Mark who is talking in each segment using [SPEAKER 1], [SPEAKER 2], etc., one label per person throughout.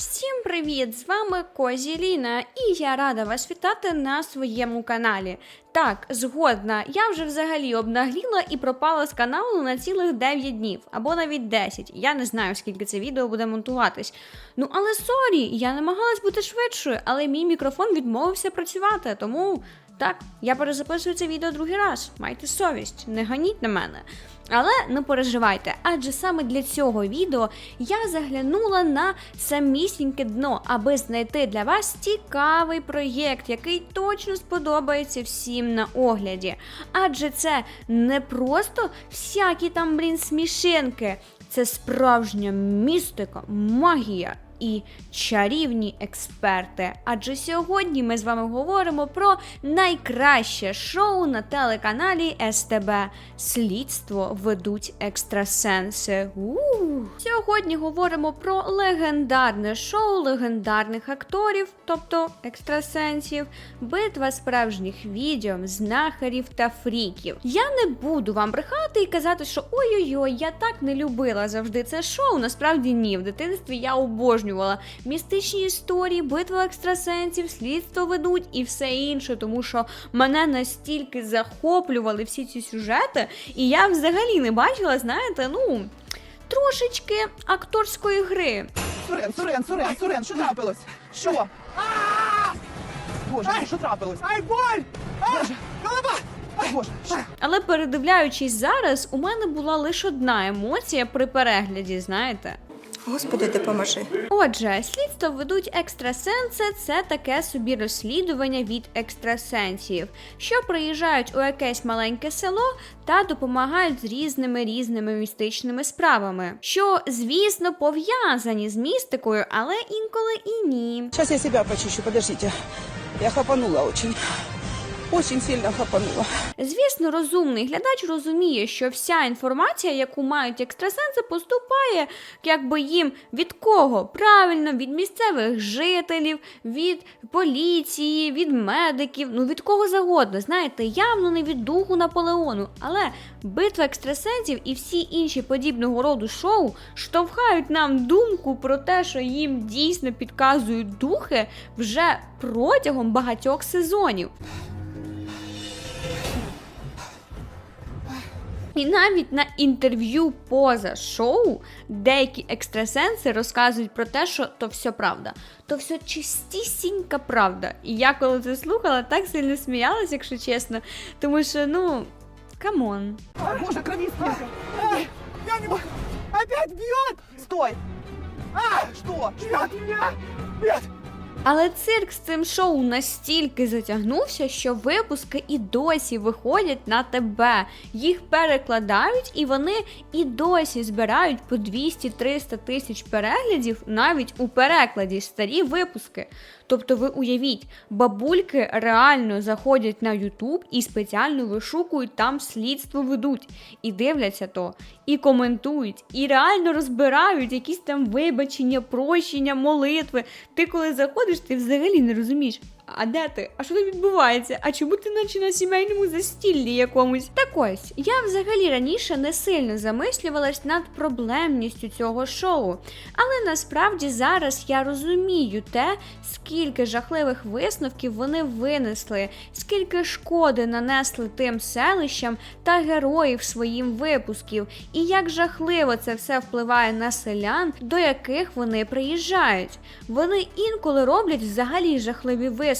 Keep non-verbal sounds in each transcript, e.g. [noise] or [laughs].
[SPEAKER 1] Всім привіт! З вами Козі Ліна, і я рада вас вітати на своєму каналі. Так, згодна, я вже взагалі обнагліла і пропала з каналу на цілих 9 днів, або навіть 10. Я не знаю, скільки це відео буде монтуватись. Ну але сорі, я намагалась бути швидшою, але мій мікрофон відмовився працювати, тому. Так, я перезаписую це відео другий раз. Майте совість, не ганіть на мене. Але не переживайте, адже саме для цього відео я заглянула на самісіньке дно, аби знайти для вас цікавий проєкт, який точно сподобається всім на огляді. Адже це не просто всякі там, блін, смішинки, це справжня містика, магія і чарівні експерти. Адже сьогодні ми з вами говоримо про найкраще шоу на телеканалі СТБ. Слідство ведуть екстрасенси. Сьогодні говоримо про легендарне шоу легендарних акторів, тобто екстрасенсів, битва справжніх відьом, знахарів та фріків. Я не буду вам брехати і казати, що ой-ой-ой, я так не любила завжди це шоу. Насправді ні, в дитинстві я обожнювала містичні історії, битва екстрасенсів, слідство ведуть і все інше, тому що мене настільки захоплювали всі ці сюжети, і я взагалі не бачила, знаєте, ну. Трошечки акторської гри.
[SPEAKER 2] Сурен, Сурен, Сурен, Сурен, що трапилось? Що? Боже, що трапилось?
[SPEAKER 3] Ай, боль!
[SPEAKER 2] Боже,
[SPEAKER 3] Голова!
[SPEAKER 1] Але передивляючись зараз, у мене була лише одна емоція при перегляді, знаєте.
[SPEAKER 4] Господи, допоможи.
[SPEAKER 1] Отже, слідство ведуть екстрасенси це таке собі розслідування від екстрасенсів, що приїжджають у якесь маленьке село та допомагають з різними різними містичними справами, що, звісно, пов'язані з містикою, але інколи і ні.
[SPEAKER 2] Сейчас я себя почищу, подождите. Я хапанула очень. Очень сильно хапанула.
[SPEAKER 1] Звісно, розумний глядач розуміє, що вся інформація, яку мають екстрасенси, поступає якби їм від кого? Правильно, від місцевих жителів, від поліції, від медиків, ну від кого завгодно. Знаєте, явно не від духу Наполеону. Але битва екстрасенсів і всі інші подібного роду шоу штовхають нам думку про те, що їм дійсно підказують духи вже протягом багатьох сезонів. І навіть на інтерв'ю поза шоу деякі екстрасенси розказують про те, що то все правда, то все чистісінька правда. І я коли це слухала, так сильно сміялась, якщо чесно, тому що ну камон.
[SPEAKER 2] Боже.
[SPEAKER 3] Ай, я не могу! Опять бьет!
[SPEAKER 2] Стой. А, что?
[SPEAKER 3] Бьет меня! Бьет!
[SPEAKER 1] Але цирк з цим шоу настільки затягнувся, що випуски і досі виходять на тебе. Їх перекладають, і вони і досі збирають по 200-300 тисяч переглядів навіть у перекладі старі випуски. Тобто, ви уявіть, бабульки реально заходять на Ютуб і спеціально вишукують там слідство ведуть, і дивляться то, і коментують, і реально розбирають якісь там вибачення, прощення, молитви. Ти коли заходиш, ти взагалі не розумієш. А де ти? А що тут відбувається? А чому ти наче на сімейному застіллі якомусь? Так ось, я взагалі раніше не сильно замислювалась над проблемністю цього шоу. Але насправді зараз я розумію те, скільки жахливих висновків вони винесли, скільки шкоди нанесли тим селищам та героїв своїм випусків, і як жахливо це все впливає на селян, до яких вони приїжджають. Вони інколи роблять взагалі жахливі висновки,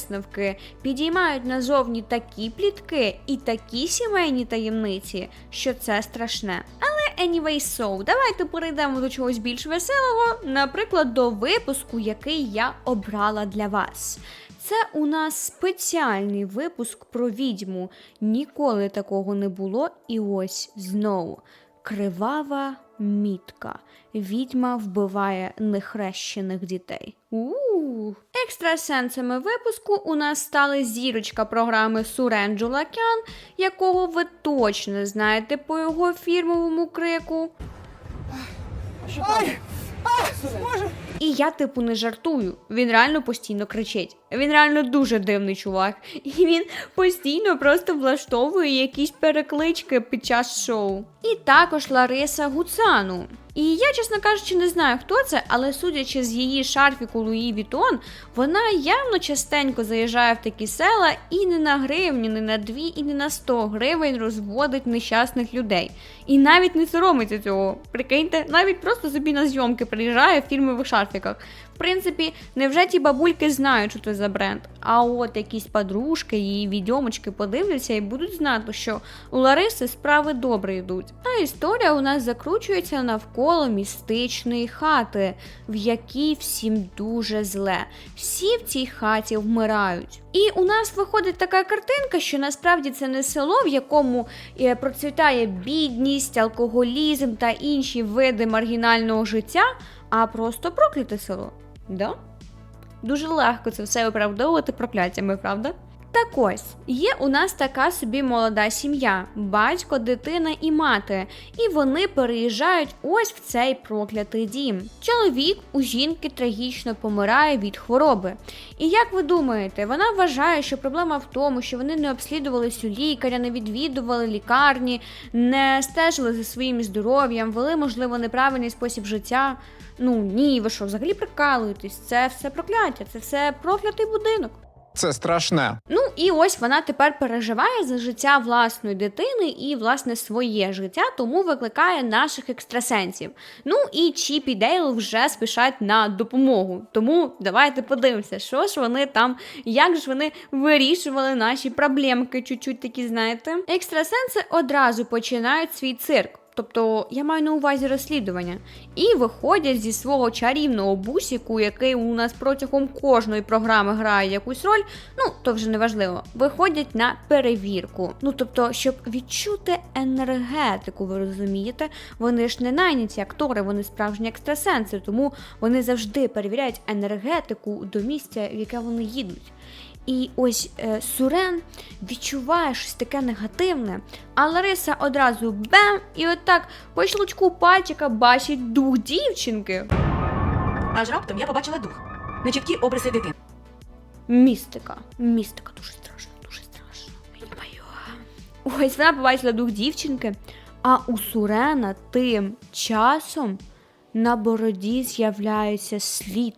[SPEAKER 1] підіймають назовні такі плітки і такі сімейні таємниці, що це страшне. Але anyway so, давайте перейдемо до чогось більш веселого, наприклад, до випуску, який я обрала для вас. Це у нас спеціальний випуск про відьму. Ніколи такого не було, і ось знову. Кривава мітка. Відьма вбиває нехрещених дітей. у Екстрасенсами випуску у нас стали зірочка програми Сурен Джулакян, якого ви точно знаєте по його фірмовому крику.
[SPEAKER 3] Ай! Ай!
[SPEAKER 1] І я, типу, не жартую. Він реально постійно кричить. Він реально дуже дивний чувак. І він постійно просто влаштовує якісь переклички під час шоу. І також Лариса Гуцану. І я, чесно кажучи, не знаю, хто це, але судячи з її шарфіку Луї Вітон, вона явно частенько заїжджає в такі села і не на гривні, не на дві, і не на 100 гривень розводить нещасних людей. І навіть не соромиться цього. Прикиньте, навіть просто собі на зйомки приїжджає в фільмових шарфіках. В принципі, невже ті бабульки знають, що це за бренд? А от якісь подружки, її відьомочки подивляться і будуть знати, що у Лариси справи добре йдуть. А історія у нас закручується навколо містичної хати, в якій всім дуже зле. Всі в цій хаті вмирають. І у нас виходить така картинка, що насправді це не село, в якому е, процвітає бідність, алкоголізм та інші види маргінального життя, а просто прокляте село. Да? Дуже легко це все виправдовувати прокляттями, правда? Так ось, є у нас така собі молода сім'я, батько, дитина і мати, і вони переїжджають ось в цей проклятий дім. Чоловік у жінки трагічно помирає від хвороби. І як ви думаєте, вона вважає, що проблема в тому, що вони не обслідувались у лікаря, не відвідували лікарні, не стежили за своїм здоров'ям, вели, можливо, неправильний спосіб життя. Ну ні, ви що, взагалі прикалуєтесь? Це все прокляття, це все проклятий будинок.
[SPEAKER 5] Це страшне.
[SPEAKER 1] Ну і ось вона тепер переживає за життя власної дитини і власне своє життя, тому викликає наших екстрасенсів. Ну і Чіп і Дейл вже спішать на допомогу. Тому давайте подивимося, що ж вони там, як ж вони вирішували наші проблемки, чуть-чуть такі, знаєте. Екстрасенси одразу починають свій цирк. Тобто я маю на увазі розслідування, і виходять зі свого чарівного бусіку, який у нас протягом кожної програми грає якусь роль. Ну то вже не важливо. Виходять на перевірку. Ну тобто, щоб відчути енергетику, ви розумієте, вони ж не найняті актори, вони справжні екстрасенси, тому вони завжди перевіряють енергетику до місця, в яке вони їдуть. І ось е, Сурен відчуває щось таке негативне, а Лариса одразу бем, і отак по щелчку пальчика бачить дух дівчинки.
[SPEAKER 6] Аж раптом я побачила дух. Нечіткі обриси дитини.
[SPEAKER 1] Містика. Містика дуже страшно, дуже страшно. Йо-моє. Ось вона побачила дух дівчинки, а у Сурена тим часом на бороді з'являється слід.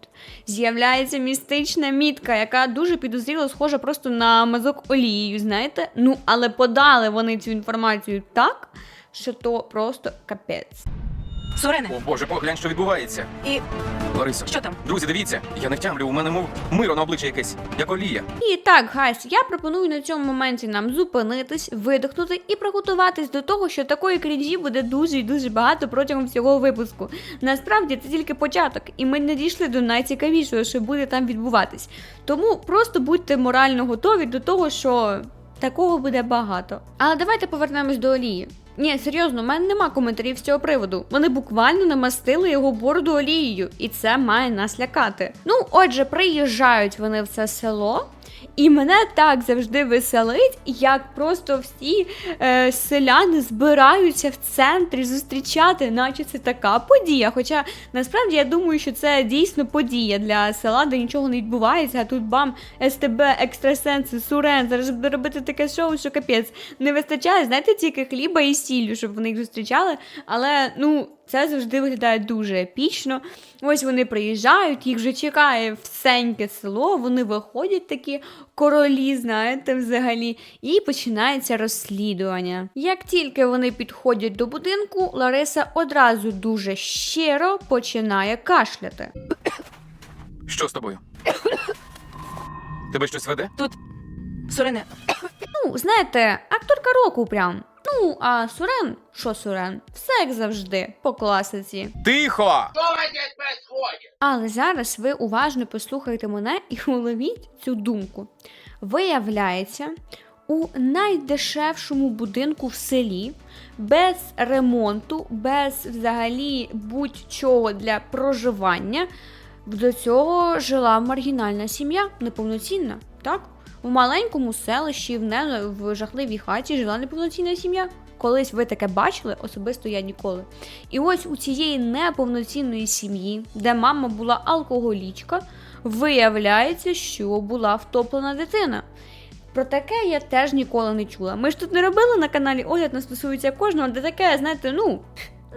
[SPEAKER 1] З'являється містична мітка, яка дуже підозріло схожа просто на мазок олією, знаєте? Ну, але подали вони цю інформацію так, що то просто капець.
[SPEAKER 6] Сурене,
[SPEAKER 7] О боже, поглянь, що відбувається.
[SPEAKER 6] і
[SPEAKER 7] Ларисо,
[SPEAKER 6] що там?
[SPEAKER 7] друзі, дивіться, я не втямлю, у мене мов миро на обличчя якесь, як олія.
[SPEAKER 1] І так, гайс, я пропоную на цьому моменті нам зупинитись, видихнути і приготуватись до того, що такої крінжі буде дуже і дуже багато протягом всього випуску. Насправді це тільки початок, і ми не дійшли до найцікавішого, що буде там відбуватись. Тому просто будьте морально готові до того, що такого буде багато. Але давайте повернемось до олії. Ні, серйозно, у мене нема коментарів з цього приводу. Вони буквально намастили його бороду олією, і це має нас лякати. Ну, отже, приїжджають вони в це село. І мене так завжди веселить, як просто всі е, селяни збираються в центрі зустрічати, наче це така подія. Хоча насправді я думаю, що це дійсно подія для села, де нічого не відбувається, а тут бам, СТБ, екстрасенси, сурен, зараз буде робити таке шоу, що капець. Не вистачає, знаєте, тільки хліба і сіллю, щоб вони їх зустрічали. Але ну. Це завжди виглядає дуже епічно. Ось вони приїжджають, їх вже чекає всеньке село, вони виходять такі королі, знаєте, взагалі, і починається розслідування. Як тільки вони підходять до будинку, Лариса одразу дуже щиро починає кашляти.
[SPEAKER 7] Що з тобою? Тебе щось веде?
[SPEAKER 6] Тут. Сурене,
[SPEAKER 1] Ну, знаєте, акторка року прям. Ну, а Сурен, що Сурен? Все як завжди, по класиці.
[SPEAKER 7] Тихо!
[SPEAKER 1] Але зараз ви уважно послухайте мене і [laughs] уловіть цю думку. Виявляється, у найдешевшому будинку в селі, без ремонту, без взагалі будь-чого для проживання, до цього жила маргінальна сім'я, неповноцінна, так? У маленькому селищі в, не, в жахливій хаті жила неповноцінна сім'я. Колись ви таке бачили, особисто я ніколи. І ось у цієї неповноцінної сім'ї, де мама була алкоголічка, виявляється, що була втоплена дитина. Про таке я теж ніколи не чула. Ми ж тут не робили на каналі огляд, не стосується кожного, де таке, знаєте, ну,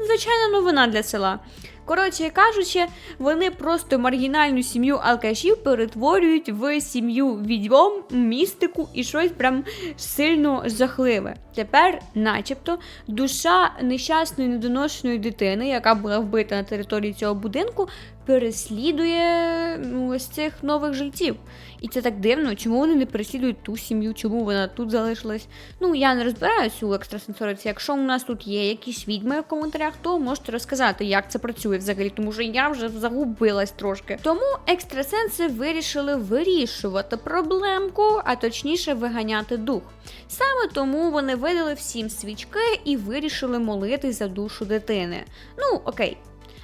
[SPEAKER 1] звичайна новина для села. Коротше кажучи, вони просто маргінальну сім'ю алкашів перетворюють в сім'ю відьом, містику і щось прям сильно жахливе. Тепер, начебто, душа нещасної недоношеної дитини, яка була вбита на території цього будинку, переслідує ну, ось цих нових жильців. І це так дивно, чому вони не переслідують ту сім'ю, чому вона тут залишилась. Ну, я не розбираюся у екстрасенсориці. Якщо у нас тут є якісь відьми в коментарях, то можете розказати, як це працює взагалі, тому що я вже загубилась трошки. Тому екстрасенси вирішили вирішувати проблемку, а точніше виганяти дух. Саме тому вони видали всім свічки і вирішили молитись за душу дитини. Ну, окей.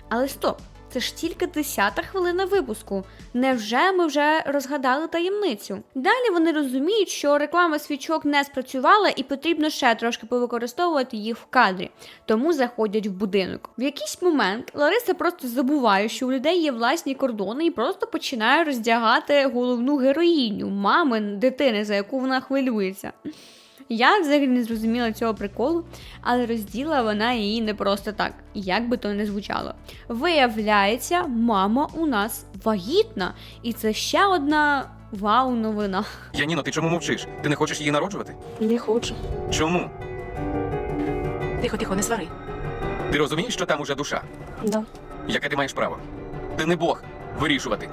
[SPEAKER 1] Але стоп, це ж тільки 10 хвилина випуску. Невже ми вже розгадали таємницю? Далі вони розуміють, що реклама свічок не спрацювала і потрібно ще трошки повикористовувати їх в кадрі, тому заходять в будинок. В якийсь момент Лариса просто забуває, що у людей є власні кордони, і просто починає роздягати головну героїню, мами дитини, за яку вона хвилюється. Я взагалі не зрозуміла цього приколу, але розділа вона її не просто так, як би то не звучало. Виявляється, мама у нас вагітна, і це ще одна вау новина.
[SPEAKER 7] Яніно, ти чому мовчиш? Ти не хочеш її народжувати?
[SPEAKER 6] Не хочу.
[SPEAKER 7] Чому?
[SPEAKER 6] Тихо, тихо, не свари.
[SPEAKER 7] Ти розумієш, що там уже душа?
[SPEAKER 6] Да.
[SPEAKER 7] Яке ти маєш право? Ти не Бог вирішувати.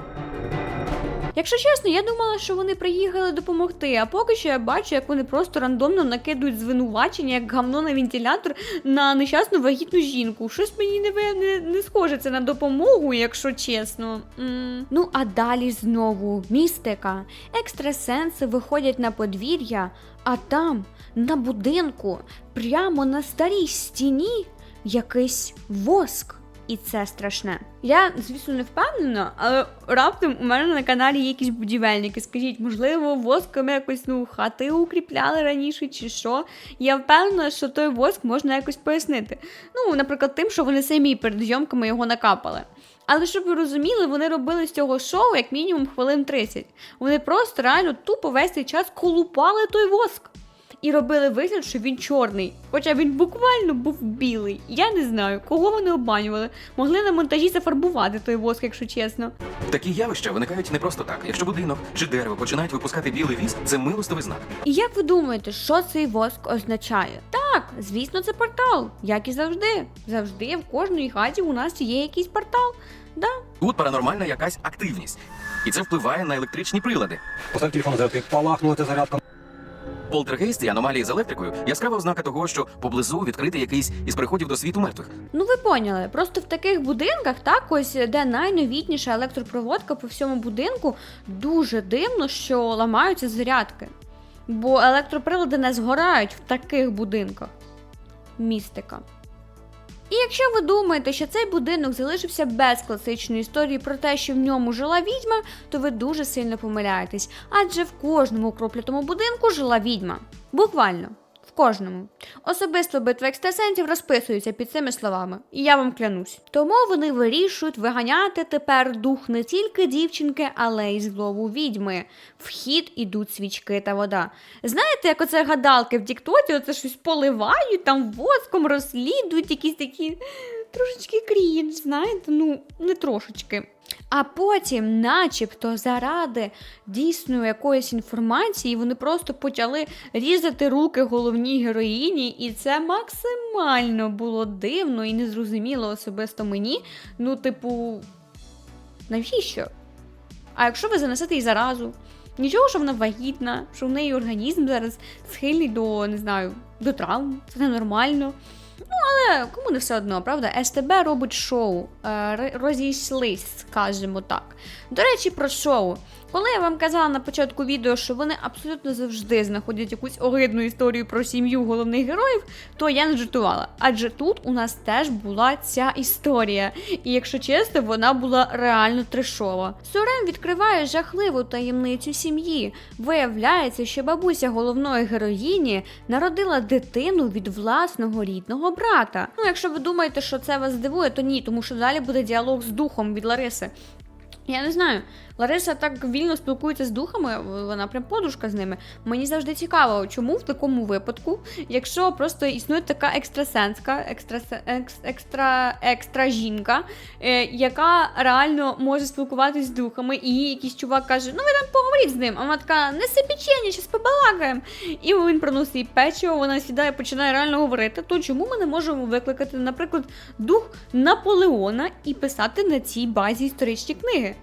[SPEAKER 1] Якщо чесно, я думала, що вони приїхали допомогти, а поки що я бачу, як вони просто рандомно накидують звинувачення, як гавно на вентилятор на нещасну вагітну жінку. Щось мені не, не, не схоже це на допомогу, якщо чесно. м Ну а далі знову містика. Екстрасенси виходять на подвір'я, а там, на будинку, прямо на старій стіні, якийсь воск. І це страшне. Я, звісно, не впевнена, але раптом у мене на каналі є якісь будівельники. Скажіть, можливо, воском якось ну хати укріпляли раніше чи що. Я впевнена, що той воск можна якось пояснити. Ну, наприклад, тим, що вони самі перед зйомками його накапали. Але щоб ви розуміли, вони робили з цього шоу як мінімум хвилин 30. Вони просто реально тупо весь цей час колупали той воск. І робили вигляд, що він чорний. Хоча він буквально був білий. Я не знаю, кого вони обманювали. Могли на монтажі зафарбувати той воск, якщо чесно.
[SPEAKER 7] Такі явища виникають не просто так. Якщо будинок чи дерево починають випускати білий віск, це милостивий знак.
[SPEAKER 1] І як ви думаєте, що цей воск означає? Так, звісно, це портал, як і завжди. Завжди в кожній хаті у нас є якийсь портал. Да.
[SPEAKER 7] Тут паранормальна якась активність, і це впливає на електричні прилади.
[SPEAKER 5] Поставь телефон зарядки, палахнула ця зарядка.
[SPEAKER 7] Полтергейст і аномалії з електрикою яскрава ознака того, що поблизу відкритий якийсь із приходів до світу мертвих.
[SPEAKER 1] Ну ви поняли, просто в таких будинках, так ось де найновітніша електропроводка по всьому будинку, дуже дивно, що ламаються зарядки. Бо електроприлади не згорають в таких будинках. Містика. І якщо ви думаєте, що цей будинок залишився без класичної історії про те, що в ньому жила відьма, то ви дуже сильно помиляєтесь, адже в кожному кроплятому будинку жила відьма. Буквально. Кожному. Особисто битва екстрасенсів розписується під цими словами, і я вам клянусь. Тому вони вирішують виганяти тепер дух не тільки дівчинки, але й злову відьми. В хід ідуть свічки та вода. Знаєте, як оце гадалки в Тіктоці, оце щось поливають, там воском розслідують, якісь такі трошечки крінж, знаєте, ну, не трошечки. А потім, начебто, заради дійсної якоїсь інформації, вони просто почали різати руки головній героїні, і це максимально було дивно і незрозуміло особисто мені. Ну, типу, навіщо? А якщо ви занесете їй заразу? Нічого, що вона вагітна, що в неї організм зараз схильний до, не знаю, до травм, це ненормально. Ну, але кому не все одно, правда? СТБ робить шоу, е, розійшлись, скажімо так. До речі, про шоу. Коли я вам казала на початку відео, що вони абсолютно завжди знаходять якусь огидну історію про сім'ю головних героїв, то я не жартувала. Адже тут у нас теж була ця історія. І якщо чесно, вона була реально трешова. Сорен відкриває жахливу таємницю сім'ї. Виявляється, що бабуся головної героїні народила дитину від власного рідного брата. Ну, якщо ви думаєте, що це вас здивує, то ні, тому що далі буде діалог з духом від Лариси. Я не знаю. Лариса так вільно спілкується з духами, вона прям подружка з ними. Мені завжди цікаво, чому в такому випадку, якщо просто існує така екстрасенска, екстра, екстра, екстра жінка, е, яка реально може спілкуватися з духами, і їй якийсь чувак каже: Ну ви там поговоріть з ним. А вона така, неси печення, щас побалакаємо. І він приносить печиво, вона сідає, починає реально говорити. То чому ми не можемо викликати, наприклад, дух Наполеона і писати на цій базі історичні книги?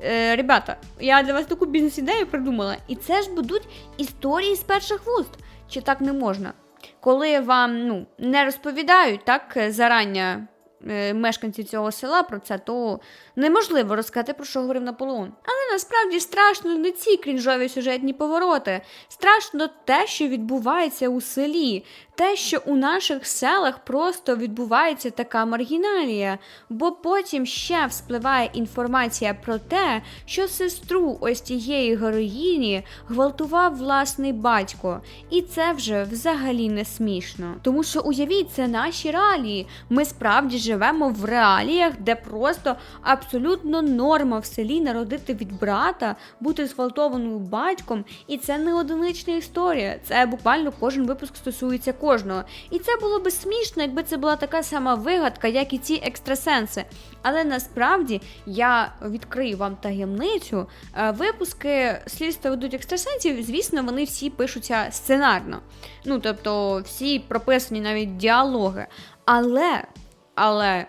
[SPEAKER 1] Е, ребята, я для вас таку бізнес-ідею придумала. І це ж будуть історії з перших вуст. Чи так не можна? Коли вам ну, не розповідають так зарання е, мешканці цього села про це, то неможливо розказати, про що говорив Наполеон. Але насправді страшно не ці крінжові сюжетні повороти. Страшно те, що відбувається у селі, те, що у наших селах просто відбувається така маргіналія, бо потім ще вспливає інформація про те, що сестру ось тієї героїні гвалтував власний батько. І це вже взагалі не смішно. Тому що уявіть, це наші реалії. Ми справді живемо в реаліях, де просто абсолютно норма в селі народити від брата, бути зґвалтованою батьком, і це не одинична історія. Це буквально кожен випуск стосується кожного. І це було би смішно, якби це була така сама вигадка, як і ці екстрасенси. Але насправді я відкрию вам таємницю. е, Випуски слідства ведуть екстрасенсів, звісно, вони всі пишуться сценарно. Ну тобто, всі прописані навіть діалоги. Але, але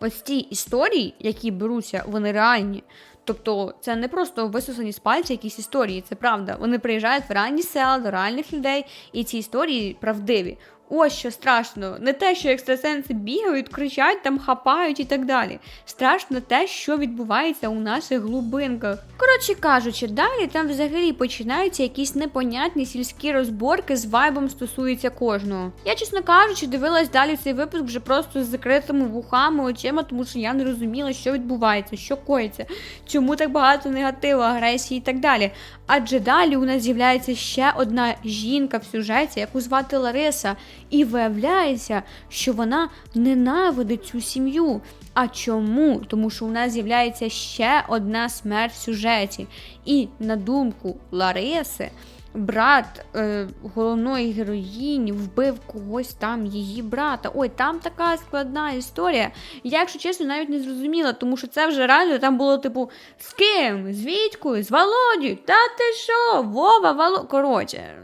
[SPEAKER 1] ось ці історії, які беруться, вони реальні. Тобто це не просто висосані з пальця якісь історії, це правда. Вони приїжджають в реальні села до реальних людей, і ці історії правдиві. Ось що страшно. Не те, що екстрасенси бігають, кричать, там хапають і так далі. Страшно те, що відбувається у наших глибинках. Коротше кажучи, далі там взагалі починаються якісь непонятні сільські розборки з вайбом стосується кожного. Я, чесно кажучи, дивилась далі цей випуск вже просто з закритими вухами, очима, тому що я не розуміла, що відбувається, що коїться, чому так багато негативу, агресії і так далі. Адже далі у нас з'являється ще одна жінка в сюжеті, яку звати Лариса, і виявляється, що вона ненавидить цю сім'ю. А чому? Тому що у нас з'являється ще одна смерть в сюжеті. І на думку Лариси, брат е, головної героїні вбив когось там, її брата. Ой, там така складна історія. Я, якщо чесно, навіть не зрозуміла, тому що це вже реально там було типу з ким? З Вітькою, з Володю, та ти що? Вова, Вало. Коротше,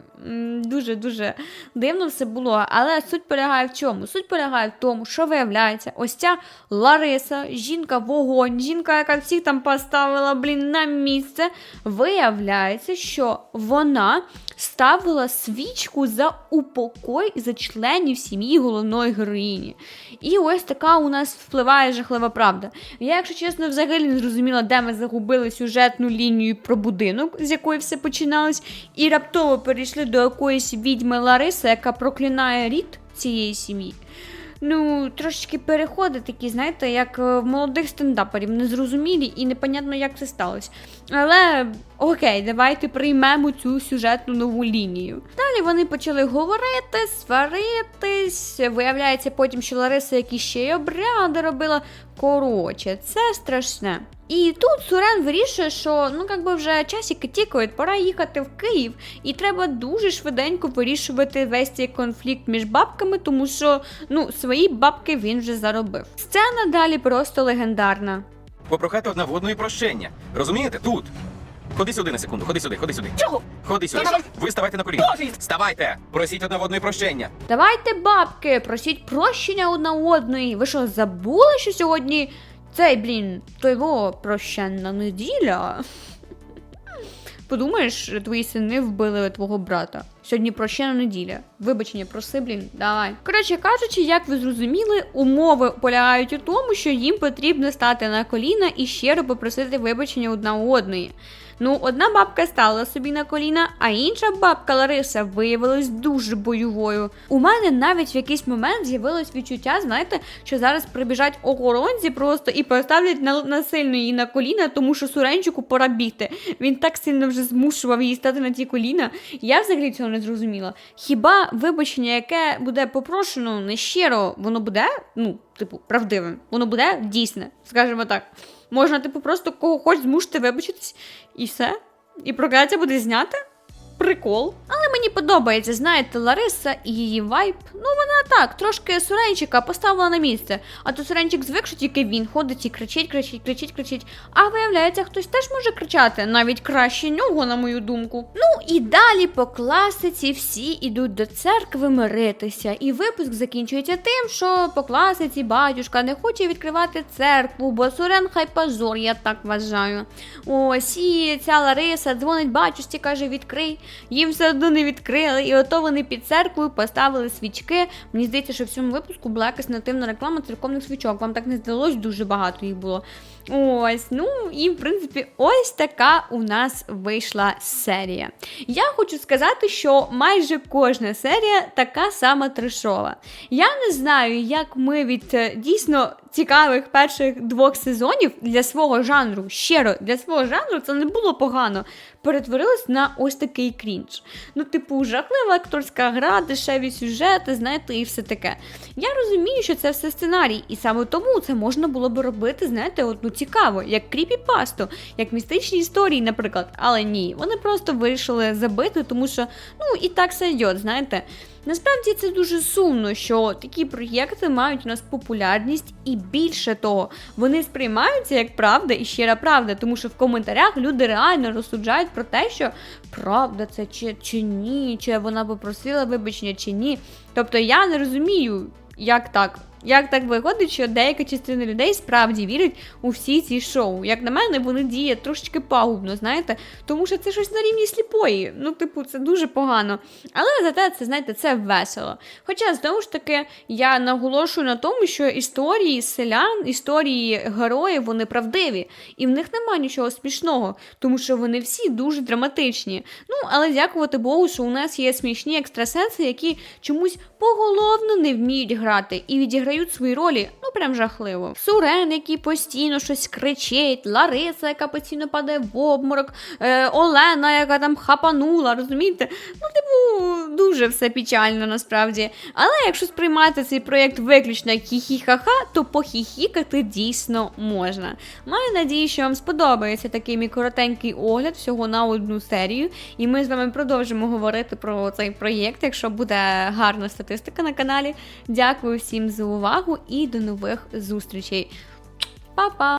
[SPEAKER 1] дуже-дуже дивно все було. Але суть полягає в чому? Суть полягає в тому, що виявляється, ось ця Лариса, жінка вогонь, жінка, яка всіх там поставила, блін, на місце. Виявляється, що вона ставила свічку за упокой за членів сім'ї головної героїні. І ось така у нас впливає жахлива правда. Я, якщо чесно, взагалі не зрозуміла, де ми загубили сюжетну лінію про будинок, з якої все починалось, і раптово перейшли до якоїсь відьми Лариси, яка проклинає рід цієї сім'ї. Ну, трошечки переходи такі, знаєте, як е, в молодих стендаперів, незрозумілі і непонятно, як це сталося. Але окей, давайте приймемо цю сюжетну нову лінію. Далі вони почали говорити, сваритись. Виявляється потім, що Лариса якісь ще й обряди робила. Коротше, це страшне. І тут Сурен вирішує, що ну якби вже часики тікають, пора їхати в Київ, і треба дуже швиденько вирішувати весь цей конфлікт між бабками, тому що ну свої бабки він вже заробив. Сцена далі просто легендарна.
[SPEAKER 7] Попрохати одна в одної прощення. Розумієте? Тут. Ходи сюди на секунду, ходи сюди, ходи сюди.
[SPEAKER 3] Чого?
[SPEAKER 7] Ходи сюди. Ви ставайте на коліна. Ставайте! Просіть одна в одної прощення.
[SPEAKER 1] Давайте, бабки, просіть прощення одна у одної. Ви що, забули, що сьогодні цей, блін, то його прощенна неділя? Подумаєш, твої сини вбили твого брата. Сьогодні прощена неділя. Вибачення, проси, блін, давай. Коротше кажучи, як ви зрозуміли, умови полягають у тому, що їм потрібно стати на коліна і щиро попросити вибачення одна у одної. Ну, одна бабка стала собі на коліна, а інша бабка Лариса виявилась дуже бойовою. У мене навіть в якийсь момент з'явилось відчуття, знаєте, що зараз прибіжать охоронці просто і поставлять на, насильно її на коліна, тому що Суренчику пора бігти. Він так сильно вже змушував її стати на ті коліна. Я взагалі цього не зрозуміла. Хіба вибачення, яке буде попрошено не щиро, воно буде, ну, типу, правдивим, воно буде дійсне, скажімо так. Можна, типу, просто кого хоч змусити вибачитись, і все. І прокляття буде зняте. Прикол. Але мені подобається, знаєте, Лариса і її вайб. Ну, вона так, трошки Суренчика поставила на місце. А то Суренчик звик, що тільки він ходить і кричить, кричить, кричить, кричить. А виявляється, хтось теж може кричати, навіть краще нього, на мою думку. Ну і далі по класиці всі ідуть до церкви миритися. І випуск закінчується тим, що по класиці батюшка не хоче відкривати церкву, бо Сурен хай позор, я так вважаю. Ось і ця Лариса дзвонить батюшці, каже, відкрий. Їм все одно не відкрили, і ото вони під церквою поставили свічки. Мені здається, що в цьому випуску була якась нативна реклама церковних свічок. Вам так не здалось, дуже багато їх було. Ось, ну і в принципі, ось така у нас вийшла серія. Я хочу сказати, що майже кожна серія така сама трешова. Я не знаю, як ми від е, дійсно цікавих перших двох сезонів для свого жанру, щиро, для свого жанру це не було погано. Перетворилось на ось такий крінж. Ну, типу, жахлива акторська гра, дешеві сюжети, знаєте, і все таке. Я розумію, що це все сценарій, і саме тому це можна було би робити, знаєте, от, цікаво, як кріпі-пасту, як містичні історії, наприклад. Але ні, вони просто вирішили забити, тому що ну і так сайдет, знаєте. Насправді це дуже сумно, що такі проєкти мають у нас популярність, і більше того, вони сприймаються як правда і щира правда, тому що в коментарях люди реально розсуджають про те, що правда це чи, чи ні, чи вона попросила вибачення, чи ні. Тобто я не розумію, як так. Як так виходить, що деяка частина людей справді вірить у всі ці шоу. Як на мене, вони діють трошечки пагубно, знаєте, тому що це щось на рівні сліпої. Ну, типу, це дуже погано. Але зате це, знаєте, це весело. Хоча, знову ж таки, я наголошую на тому, що історії селян, історії героїв, вони правдиві, і в них немає нічого смішного, тому що вони всі дуже драматичні. Ну, але дякувати Богу, що у нас є смішні екстрасенси, які чомусь поголовно не вміють грати і відіграють свої ролі, ну прям жахливо. Сурен, який постійно щось кричить, Лариса, яка постійно падає в обморок, е, Олена, яка там хапанула, розумієте? Ну, типу, дуже все печально насправді. Але якщо сприймати цей проєкт виключно як хі-хі-ха-ха, то похіхікати дійсно можна. Маю надію, що вам сподобається такий мій коротенький огляд всього на одну серію. І ми з вами продовжимо говорити про цей проєкт, якщо буде гарна статистика на каналі. Дякую всім за увагу і до нових зустрічей. Па-па!